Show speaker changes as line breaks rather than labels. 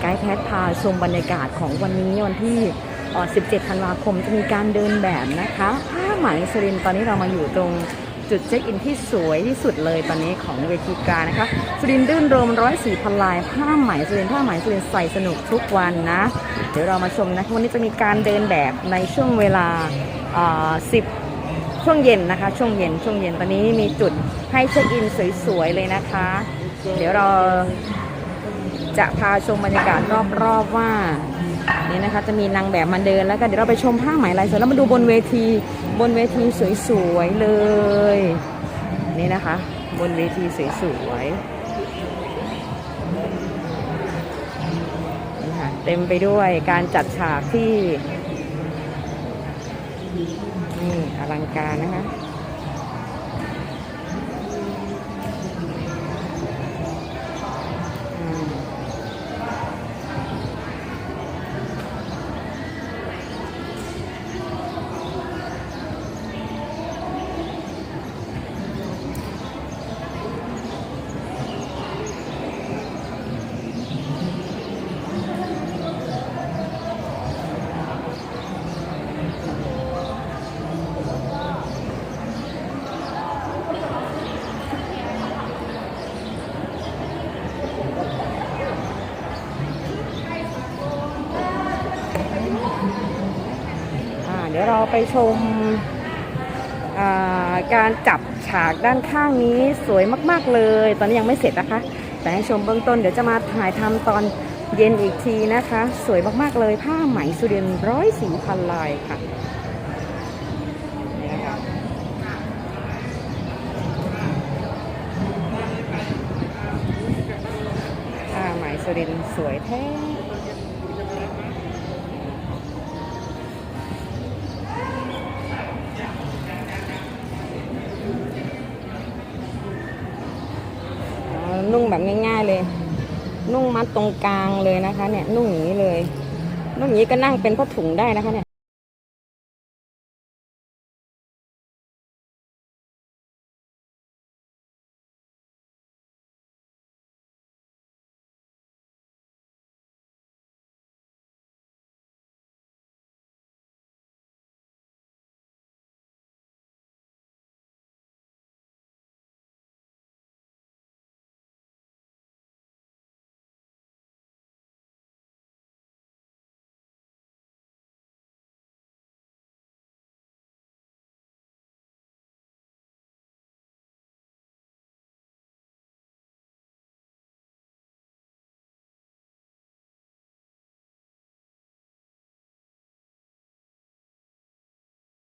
ไกด์แพทพาชมบรรยากาศของวันนี้วันที่ 17 ธันวาคมจะมีการเดินแบบนะคะผ้าไหมสรินตอนนี้เรามาอยู่ตรงจุดเช็คอินที่สวยที่สุดเลยตอนนี้ของเวทีการนะคะสุรินทร์รื่นรมร้อยสี่พันลายผ้าไหมสุรินผ้าไหมสุรินใส่สนุกทุกวันนะ เดี๋ยวเรามาชมนะวันนี้จะมีการเดินแบบในช่วงเวลา 10 ช่วงเย็นนะคะ ช่วงเย็นช่วงเย็นตอนนี้มีจุดให้เช็คอินสวยๆเลยนะคะ เดี๋ยวเรา จะพาชมบรรยากาศรอบๆว่านี่นะคะจะมีนางแบบมาเดินแล้วก็เดี๋ยวเราไปชมผ้าไหมลายสวยแล้วมาดูบนเวทีบนเวทีสวยๆเลยนี่นะคะ บนเวทีสวยๆนี่ค่ะเต็มไปด้วยการจัดฉากที่นี่อลังการนะคะ เดี๋ยวเราไปชมการจับฉากด้านข้างนี้สวยมากๆเลย ตอนนี้ยังไม่เสร็จนะคะ แต่ให้ชมเบื้องต้นเดี๋ยวจะมาถ่ายทำตอนเย็นอีกทีนะคะ สวยมากๆเลยผ้าไหมสุรินร์ร้อยสี่พันลายค่ะผ้าไหมสุรินสวยแท้ นุ่งแบบง่ายๆเลย นุ่งมัดตรงกลางเลยนะคะ เนี่ยนุ่งอย่างนี้เลย นุ่งอย่างนี้ก็นั่งเป็นผ้าถุงได้นะคะเนี่ย